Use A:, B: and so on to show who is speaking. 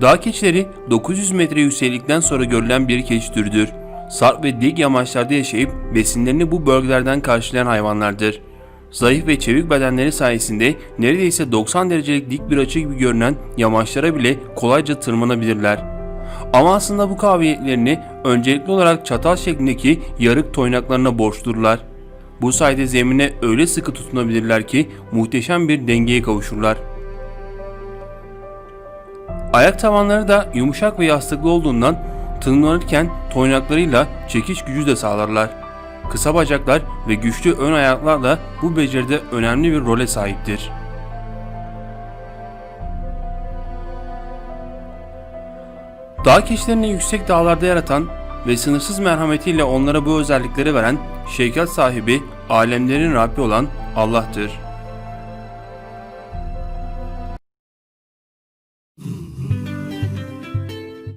A: Dağ keçileri 900 metre yükseklikten sonra görülen bir keçi türüdür. Sarp ve dik yamaçlarda yaşayıp besinlerini bu bölgelerden karşılayan hayvanlardır. Zayıf ve çevik bedenleri sayesinde neredeyse 90 derecelik dik bir açı gibi görünen yamaçlara bile kolayca tırmanabilirler. Ama aslında bu kabiliyetlerini öncelikli olarak çatal şeklindeki yarık toynaklarına borçludurlar. Bu sayede zemine öyle sıkı tutunabilirler ki muhteşem bir dengeye kavuşurlar. Ayak tabanları da yumuşak ve yastıklı olduğundan tırmanırken toynaklarıyla çekiş gücü de sağlarlar. Kısa bacaklar ve güçlü ön ayaklar da bu beceride önemli bir role sahiptir. Dağ keçilerini yüksek dağlarda yaratan ve sınırsız merhametiyle onlara bu özellikleri veren şefkat sahibi alemlerin Rabbi olan Allah'tır.